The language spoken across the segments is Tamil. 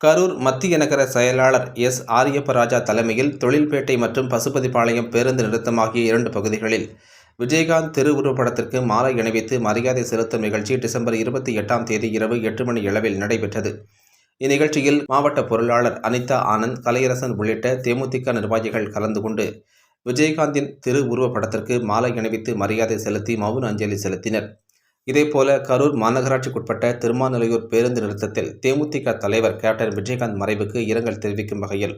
கரூர் மத்திய நகர செயலாளர் எஸ். ஆரியப்பராஜா தலைமையில் தொழில்பேட்டை மற்றும் பசுபதிபாளையம் பேருந்து நிறுத்தம் ஆகிய இரண்டு பகுதிகளில் விஜயகாந்த் திருவுருவப்படத்திற்கு மாலை அணிவித்து மரியாதை செலுத்தும் நிகழ்ச்சி டிசம்பர் இருபத்தி எட்டாம் தேதி இரவு எட்டு மணி அளவில் நடைபெற்றது. இந்நிகழ்ச்சியில் மாவட்ட பொருளாளர் அனிதா ஆனந்த் கலையரசன் உள்ளிட்ட தேமுதிக நிர்வாகிகள் கலந்து கொண்டு விஜயகாந்தின் திருவுருவப்படத்திற்கு மாலை அணிவித்து மரியாதை செலுத்தி மவுன அஞ்சலி செலுத்தினர். இதேபோல கரூர் மாநகராட்சிக்குட்பட்ட திருமாநிலையூர் பேருந்து நிறுத்தத்தில் தேமுதிக தலைவர் கேப்டன் விஜயகாந்த் மறைவுக்கு இரங்கல் தெரிவிக்கும் வகையில்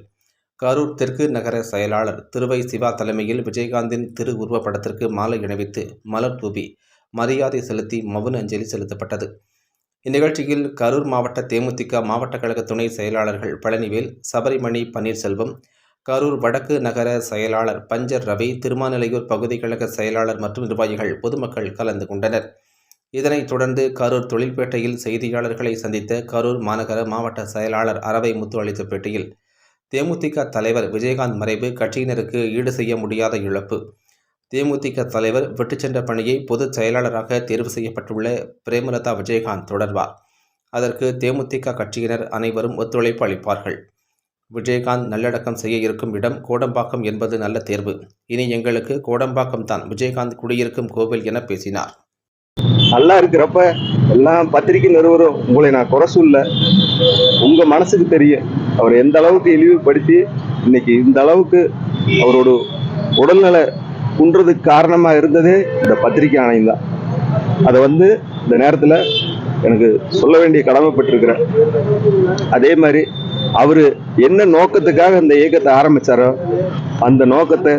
கரூர் தெற்கு நகர செயலாளர் திருவை சிவா தலைமையில் விஜயகாந்தின் திரு உருவப்படத்திற்கு மாலை இணைவித்து மலர் தூவி மரியாதை செலுத்தி மவுன அஞ்சலி செலுத்தப்பட்டது. இந்நிகழ்ச்சியில் கரூர் மாவட்ட தேமுதிக மாவட்ட கழக துணை செயலாளர்கள் பழனிவேல் சபரிமணி பன்னீர்செல்வம் கரூர் வடக்கு நகர செயலாளர் பஞ்சர் ரவி திருமாநிலையூர் பகுதி கழக செயலாளர் மற்றும் நிர்வாகிகள் பொதுமக்கள் கலந்து கொண்டனர். இதனைத் தொடர்ந்து கரூர் தொழில்பேட்டையில் செய்தியாளர்களை சந்தித்த கரூர் மாநகர மாவட்ட செயலாளர் அரவை முத்து அளித்த பேட்டியில் தேமுதிக தலைவர் விஜயகாந்த் மறைவு கட்சியினருக்கு ஈடு செய்ய முடியாத இழப்பு. தேமுதிக தலைவர் விட்டு சென்ற பணியை பொதுச் செயலாளராக தேர்வு செய்யப்பட்டுள்ள பிரேமலதா விஜயகாந்த் தொடர்வார். அதற்கு தேமுதிக கட்சியினர் அனைவரும் ஒத்துழைப்பு அளிப்பார்கள். விஜயகாந்த் நல்லடக்கம் செய்ய இருக்கும் இடம் கோடம்பாக்கம் என்பது நல்ல தேர்வு. இனி எங்களுக்கு கோடம்பாக்கம் தான் விஜயகாந்த் குடியிருக்கும் கோவில் என பேசினார். நல்லா இருக்கிறப்ப எல்லாம் பத்திரிகை நிறுவனம் உங்களை நான் குறை சொல்ல உங்க மனசுக்கு தெரியும். அவர் எந்த அளவுக்கு இழிவுபடுத்தி இன்னைக்கு இந்த அளவுக்கு அவரோட உடல்நல குன்றதுக்கு காரணமா இருந்ததே இந்த பத்திரிகை ஆணையம் தான். அதை வந்து இந்த நேரத்தில் எனக்கு சொல்ல வேண்டிய கடமைப்பட்டிருக்கிறேன் அதே மாதிரி அவர் என்ன நோக்கத்துக்காக இந்த இயக்கத்தை ஆரம்பிச்சாரோ அந்த நோக்கத்தை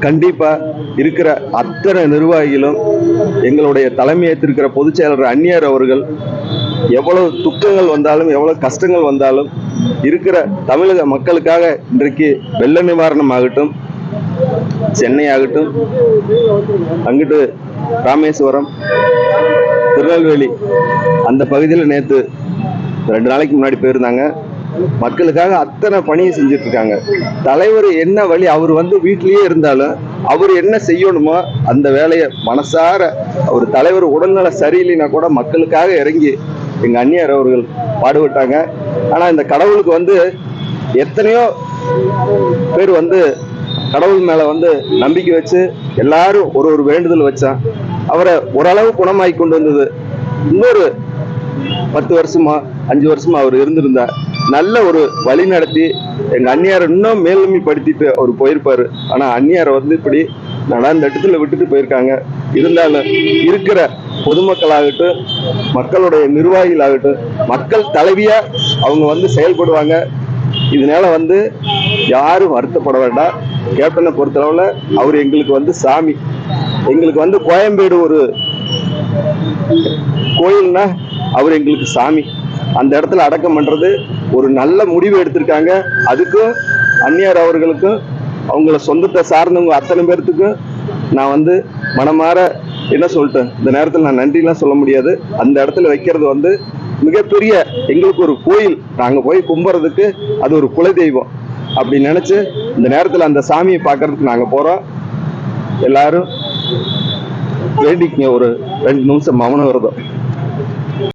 கண்டிப்பாக இருக்கிற அத்தனை நிர்வாகிகளும் எங்களுடைய தலைமையேற்றிருக்கிற பொதுச் செயலர் அந்நியர் அவர்கள் எவ்வளவு துக்கங்கள் வந்தாலும் எவ்வளவு கஷ்டங்கள் வந்தாலும் இருக்கிற தமிழக மக்களுக்காக இன்றைக்கு வெள்ள நிவாரணம் ஆகட்டும் சென்னை ஆகட்டும் அங்கிட்டு ராமேஸ்வரம் திருநெல்வேலி அந்த பகுதியில் நேற்று ரெண்டு நாளைக்கு முன்னாடி போயிருந்தாங்க. மக்களுக்காக அத்தனை பணியை செஞ்சுட்டு இருக்காங்க தலைவர் என்ன வழி அவர் வந்து வீட்லயே இருந்தாலும் அவர் என்ன செய்யணுமோ அந்த வேலையை மனசார அவர் தலைவர் உடல்நல சரியில்லைன்னா கூட மக்களுக்காக இறங்கி எங்க அந்நியர் அவர்கள் பாடுபட்டாங்க. ஆனா இந்த கடவுளுக்கு வந்து எத்தனையோ பேர் வந்து கடவுள் மேல வந்து நம்பிக்கை வச்சு எல்லாரும் ஒரு ஒரு வேண்டுதல் வச்சான். அவரை ஓரளவு குணமாக்கி கொண்டு வந்தது. இன்னொரு பத்து வருஷமா அஞ்சு வருஷமா அவர் இருந்திருந்தா நல்ல ஒரு வழி நடத்தி எங்க அந்நியாரை இன்னும் மேல்மைப்படுத்திட்டு அவர் போயிருப்பாரு. ஆனா அந்நியாரை வந்து இப்படி நடந்த இடத்துல விட்டுட்டு போயிருக்காங்க. இருந்தாலும் இருக்கிற பொதுமக்களாகட்டும் மக்களுடைய நிர்வாகிகளாகட்டும் மக்கள் தலைவியா அவங்க வந்து செயல்படுவாங்க. இதனால வந்து யாரும் வருத்தப்பட வேண்டாம். கேப்டனை பொறுத்தளவுல அவர் எங்களுக்கு வந்து சாமி. எங்களுக்கு வந்து கோயம்பேடு ஒரு கோயில்னா அவர் எங்களுக்கு சாமி. அந்த இடத்துல அடக்கம் பண்றது ஒரு நல்ல முடிவு எடுத்திருக்காங்க. அதுக்கும் அந்நியார் அவர்களுக்கும் அவங்கள சொந்தத்தை சார்ந்தவங்க அத்தனை பேர்த்துக்கும் நான் வந்து மனமாற என்ன சொல்லிட்டேன்? இந்த நேரத்தில் நான் நன்றிலாம் சொல்ல முடியாது. அந்த இடத்துல வைக்கிறது வந்து மிகப்பெரிய எங்களுக்கு ஒரு கோயில். நாங்கள் போய் கும்புறதுக்கு அது ஒரு குலதெய்வம் அப்படி நினச்சி இந்த நேரத்தில் அந்த சாமியை பார்க்கறதுக்கு நாங்கள் போகிறோம் எல்லாரும் வேண்டிக்கங்க. ஒரு ரெண்டு நிமிஷம் மௌன விரதம்.